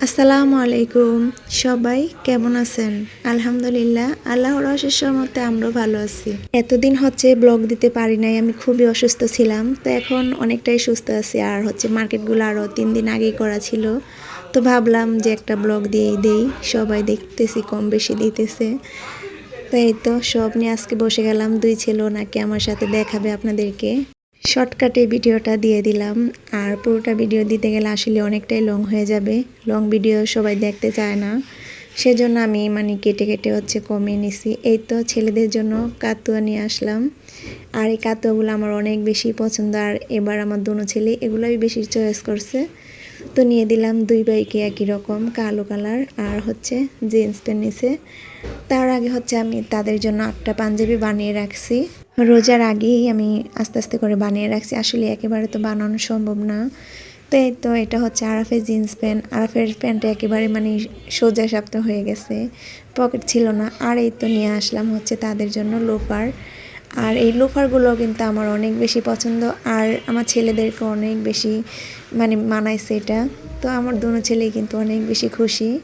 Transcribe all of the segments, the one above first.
আসসালামু আলাইকুম। সবাই কেমন আছেন? আলহামদুলিল্লাহ, আল্লাহর অশেষ মতে আমরা ভালো আছি। এতদিন হচ্ছে ব্লগ দিতে পারি নাই, আমি খুবই অসুস্থ ছিলাম। তো এখন অনেকটাই সুস্থ আছি। আর হচ্ছে মার্কেটগুলো আরও তিন দিন আগেই করা ছিল। তো ভাবলাম যে একটা ব্লগ দিয়েই দেই। সবাই দেখতেছি, কম বেশি দিতেছে। তো এই তো, সব নিয়ে আজকে বসে গেলাম। দুই ছিল নাকি আমার সাথে দেখাবে আপনাদেরকে। শর্টকাটে ভিডিওটা দিয়ে দিলাম। আর পুরোটা ভিডিও দিতে গেলে আসলে অনেকটাই লং হয়ে যাবে। লং ভিডিও সবাই দেখতে চায় না। সেজন্য আমি মানে কেটে কেটে হচ্ছে কমিয়ে নিছি। এই তো ছেলেদের জন্য কাতুয়া নিয়ে আসলাম। আর এই কাতুয়াগুলো আমার অনেক বেশি পছন্দ। আর এবার আমার দুনো ছেলে এগুলোই বেশি চয়েস করছে। তো নিয়ে দিলাম দুই বাইকে একই রকম কালো কালার আর হচ্ছে জিন্স প্যান্ট নিছে। তার আগে হচ্ছে আমি তাদের জন্য একটা পাঞ্জাবি বানিয়ে রাখছি। রোজার আগেই আমি আস্তে আস্তে করে বানিয়ে রাখছি। আসলে একেবারে তো বানানো সম্ভব না। তো এই তো এটা হচ্ছে আরাফের জিন্স প্যান্ট। আরাফের প্যান্টটা একেবারে মানে সোজা সাপ্ত হয়ে গেছে। পকেট ছিল না। আর এই তো নিয়ে আসলাম হচ্ছে তাদের জন্য লোফার। আর এই লোফারগুলো কিন্তু আমার অনেক বেশি পছন্দ। আর আমার ছেলেদেরকে অনেক বেশি মানে মানাইছে এটা। তো আমার দুনো ছেলেই কিন্তু অনেক বেশি খুশি।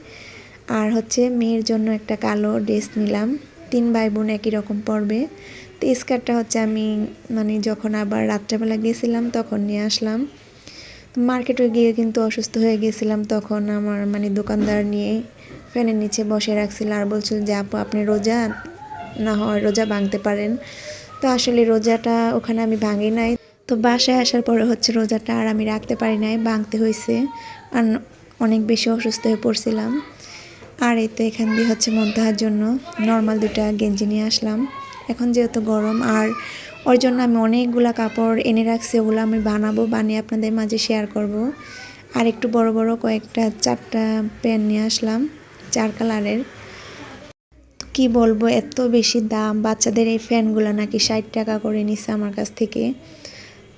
আর হচ্ছে মেয়ের জন্য একটা কালো ড্রেস নিলাম। তিন ভাই বোন একই রকম পরবে তো স্কার্টটা হচ্ছে আমি মানে যখন আবার রাত্রেবেলা গিয়েছিলাম তখন নিয়ে আসলাম। মার্কেটে গিয়ে কিন্তু অসুস্থ হয়ে গিয়েছিলাম তখন আমার মানে দোকানদার নিয়ে ফ্যানের নিচে বসে রাখছিল আর বলছিল যে, আপু, আপনি রোজা না হয় রোজা ভাঙতে পারেন। তো আসলে রোজাটা ওখানে আমি ভাঙি নাই। তো বাসায় আসার পরে হচ্ছে রোজাটা আর আমি রাখতে পারি নাই, ভাঙতে হয়েছে আর অনেক বেশি অসুস্থ হয়ে পড়ছিলাম। আর এই তো এখান দিয়ে হচ্ছে মন্তাহার জন্য নর্মাল দুটা গেঞ্জি নিয়ে আসলাম। এখন যেহেতু গরম, আর ওর জন্য আমি অনেকগুলা কাপড় এনে রাখছি, ওগুলো আমি বানাবো, বানিয়ে আপনাদের মাঝে শেয়ার করব। আর একটু বড় বড় কয়েকটা, চারটা প্যান নিয়ে আসলাম, চার কালারের কি বলব, এত বেশি দাম, বাচ্চাদের এই ফ্যানগুলো নাকি ষাট টাকা করে নিছে আমার কাছ থেকে।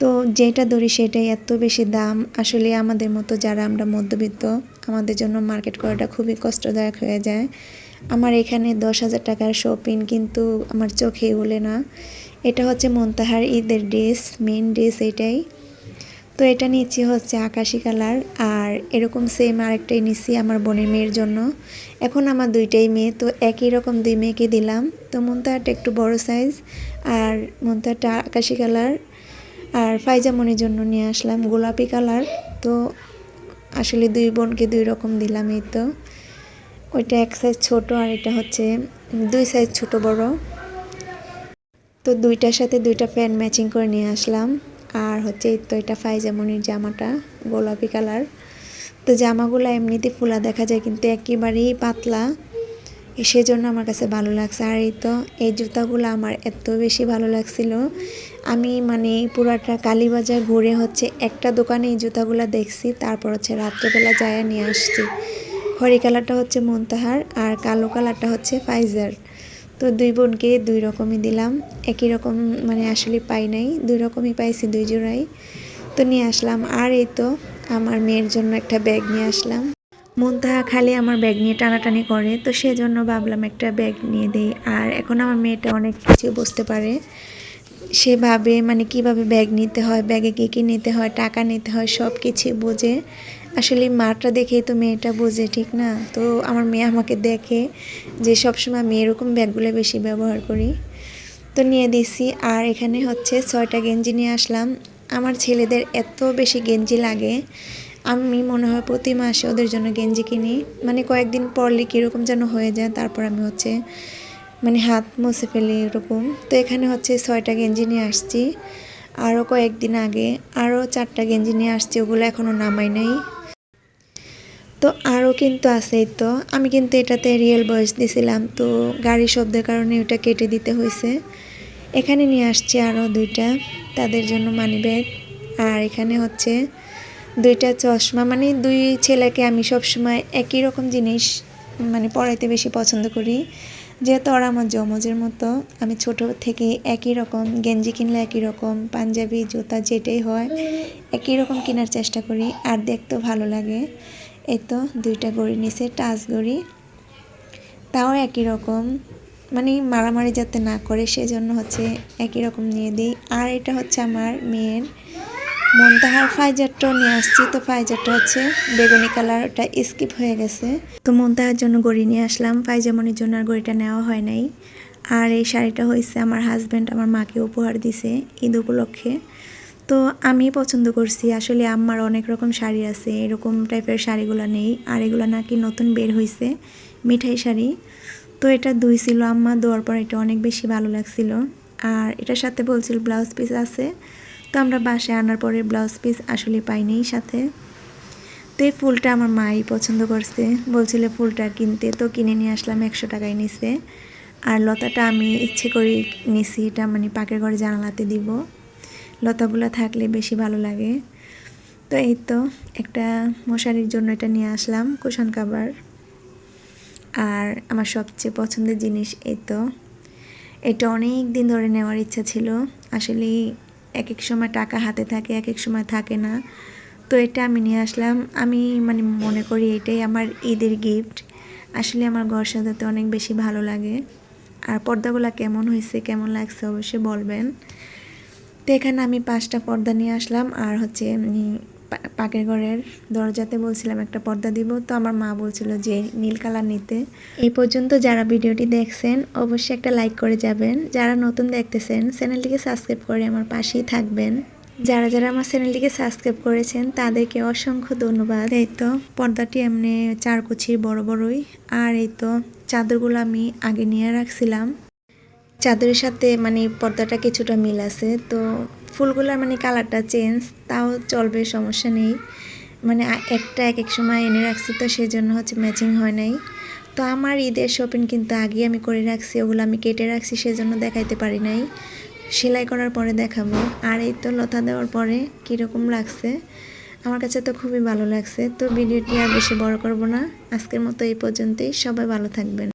তো যেটা ধরি সেটাই এত বেশি দাম। আসলে আমাদের মতো যারা আমরা মধ্যবিত্ত, আমাদের জন্য মার্কেট করাটা খুবই কষ্টদায়ক হয়ে যায়। আমার এখানে দশ হাজার টাকার শপিং কিন্তু আমার চোখে উলে না। এটা হচ্ছে মন্তাহার ঈদের ড্রেস মেন ড্রেস এটাই। তো এটা নিচ্ছি হচ্ছে আকাশি কালার আর এরকম সেম আরেকটাই নিচ্ছি আমার বোনের মেয়ের জন্য। এখন আমার দুইটাই মেয়ে, তো একই রকম দুই মেয়েকে দিলাম। তো মন্তাহারটা একটু বড় সাইজ আর মন্তাহারটা আকাশি কালার। আর পায়জামনির জন্য নিয়ে আসলাম গোলাপি কালার। তো আসলে দুই বোনকে দুই রকম দিলাম এই তো। ওইটা এক সাইজ ছোট আর এটা হচ্ছে দুই সাইজ ছোট বড়। তো দুইটার সাথে দুইটা প্যান্ট ম্যাচিং করে নিয়ে আসলাম। আর হচ্ছে এই তো এটা ফাইজামনির জামাটা, গোলাপি কালার। তো জামাগুলো এমনিতে ফোলা দেখা যায় কিন্তু একেবারেই পাতলা। সেজন্য আমার কাছে ভালো লাগছে। আর এই তো, এই জুতাগুলো আমার এত বেশি ভালো লাগছিল। আমি মানে পুরাটা কালীবাজার ঘুরে হচ্ছে একটা দোকানে এই জুতাগুলো দেখছি, তারপর হচ্ছে রাত্রেবেলা যায় নিয়ে আসছি। খড়ি কালারটা হচ্ছে মন্তাহার আর কালো কালারটা হচ্ছে ফাইজার। তো দুই বোনকে দুই রকমই দিলাম, একই রকম মানে আসলে পাই নাই, দুই রকমই পাইছি, দুই জোড়াই। তো নিয়ে আসলাম। আর এই তো, আমার মেয়ের জন্য একটা ব্যাগ নিয়ে আসলাম। মুন্তাহা খালি আমার ব্যাগ নিয়ে টানাটানি করে, তো সেজন্য ভাবলাম একটা ব্যাগ নিয়ে দিই। আর এখন আমার মেয়েটা অনেক কিছু বুঝতে পারে। সে ভাবে মানে কীভাবে ব্যাগ নিতে হয়, ব্যাগে কী কী নিতে হয়, টাকা নিতে হয় সব কিছু বোঝে। আসলে মাটা দেখেই তো মেয়েটা বোঝে, ঠিক না? তো আমার মেয়ে আমাকে দেখে যে সবসময় আমি এরকম ব্যাগগুলো বেশি ব্যবহার করি। তো নিয়ে দিছি। আর এখানে হচ্ছে ছয়টা গেঞ্জি নিয়ে আসলাম। আমার ছেলেদের এত বেশি গেঞ্জি লাগে আমি মনে হয় প্রতি মাসে ওদের জন্য গেঞ্জি কিনি। মানে কয়েকদিন পরলে কীরকম যেন হয়ে যায়, তারপর আমি হচ্ছে মানে হাত মুছে ফেলি এরকম। তো এখানে হচ্ছে ছয়টা গেঞ্জি নিয়ে আসছি। আরও কয়েকদিন আগে আরও চারটা গেঞ্জি নিয়ে আসছি, ওগুলো এখনও নামাই নাই। তো আরও কিন্তু আছে তো। আমি কিন্তু এটাতে রিয়েল বয়স দিছিলাম, তো গাড়ি শব্দের কারণে ওটা কেটে দিতে হয়েছে। এখানে নিয়ে আসছি আরও দুইটা, তাদের জন্য মানি ব্যাগ আর এখানে হচ্ছে দুইটা চশমা মানে দুই ছেলেকে আমি সব সময় একই রকম জিনিস মানে পড়াইতে বেশি পছন্দ করি। যেহেতু ওরা আমার জমজের মতো, আমি ছোট থেকে একই রকম, গেঞ্জি কিনলে একই রকম, পাঞ্জাবি, জুতা, যেটাই হয়, একই রকম কেনার চেষ্টা করি, আর দেখতেও ভালো লাগে। এই তো দুইটা গড়ি নিছে, টাচ গড়ি। তাও একই রকম মানে মারামারি যাতে না করে, সেজন্য হচ্ছে একই রকম নিয়ে দিই। আর এটা হচ্ছে আমার মেয়ের মন্তাহার ফাইজারটাও নিয়ে আসছি। তো ফাইজারটা হচ্ছে বেগুনি কালার ওটা স্কিপ হয়ে গেছে। তো মন্তাহার জন্য গড়ি নিয়ে আসলাম। ফাইজামনির জন্য আর গড়িটা নেওয়া হয় নাই। আর এই শাড়িটা হয়েছে আমার হাজব্যান্ড আমার মাকে উপহার দিছে ঈদ উপলক্ষে। তো আমি পছন্দ করছি। আসলে আমার অনেক রকম শাড়ি আছে, এরকম টাইপের শাড়িগুলো নেই। আর এগুলো নাকি নতুন বের হয়েছে মিঠাই শাড়ি। তো এটা দুই ছিল আম্মা, দেওয়ার পর এটা অনেক বেশি ভালো লাগছিল। আর এটার সাথে বলছিল ব্লাউজ পিস আছে। তো আমরা বাসায় আনার পরে ব্লাউজ পিস আসলে পাইনি সাথে। তো এই ফুলটা আমার মাই পছন্দ করছে। বলছিল, ফুলটা কিনতে। তো কিনে নিয়ে আসলাম, একশো টাকায় নিছে। আর লতাটা আমি ইচ্ছে করি নিছি, এটা মানে পাকের ঘরে জানালাতে দিব। লতাগুলো থাকলে বেশি ভালো লাগে। তো এই তো, একটা মশারির জন্য এটা নিয়ে আসলাম, কুশন কাবার। আর আমার সবচেয়ে পছন্দের জিনিস এই তো। এটা অনেক দিন ধরে নেওয়ার ইচ্ছা ছিল। আসলে এক এক সময় টাকা হাতে থাকে এক এক সময় থাকে না। তো এটা আমি নিয়ে আসলাম। আমি মানে মনে করি এটাই আমার ঈদের গিফট আসলে আমার ঘর সাজাতে অনেক বেশি ভালো লাগে। আর পর্দাগুলো কেমন হয়েছে, কেমন লাগছে অবশ্যই বলবেন। তো এখানে আমি পাঁচটা পর্দা নিয়ে আসলাম। আর হচ্ছে পাকের ঘরের দরজাতে বলছিলাম একটা পর্দা দিব, তো আমার মা বলছিল যে নীল কালার নিতে। এই পর্যন্ত যারা ভিডিওটি দেখছেন, অবশ্যই একটা লাইক করে যাবেন। যারা নতুন দেখতেছেন, চ্যানেলটিকে সাবস্ক্রাইব করে আমার পাশেই থাকবেন। যারা যারা আমার চ্যানেলটিকে সাবস্ক্রাইব করেছেন, তাদেরকে অসংখ্য ধন্যবাদ। এই তো, পর্দাটি এমনি চার কুচির বড় বড়ই। আর এই তো, চাদরগুলো আমি আগে নিয়ে রাখছিলাম। চাদরের সাথে মানে পর্দাটা কিছুটা মিল আছে, তো ফুলগুলোর মানে কালারটা চেঞ্জ, তাও চলবে, সমস্যা নেই। মানে একটা এক এক সময় এনে রাখছি তো সেই জন্য হচ্ছে ম্যাচিং হয় নাই। তো আমার ঈদের শপিং কিন্তু আগেই আমি করে রাখছি, ওগুলো আমি কেটে রাখছি সেজন্য দেখাইতে পারি নাই। সেলাই করার পরে দেখাবো। আর এই তো লতা দেওয়ার পরে কীরকম লাগছে, আমার কাছে তো খুবই ভালো লাগছে। তো ভিডিওটি আর বেশি বড় করব না। আজকের মতো এই পর্যন্তই, সবাই ভালো থাকবেন।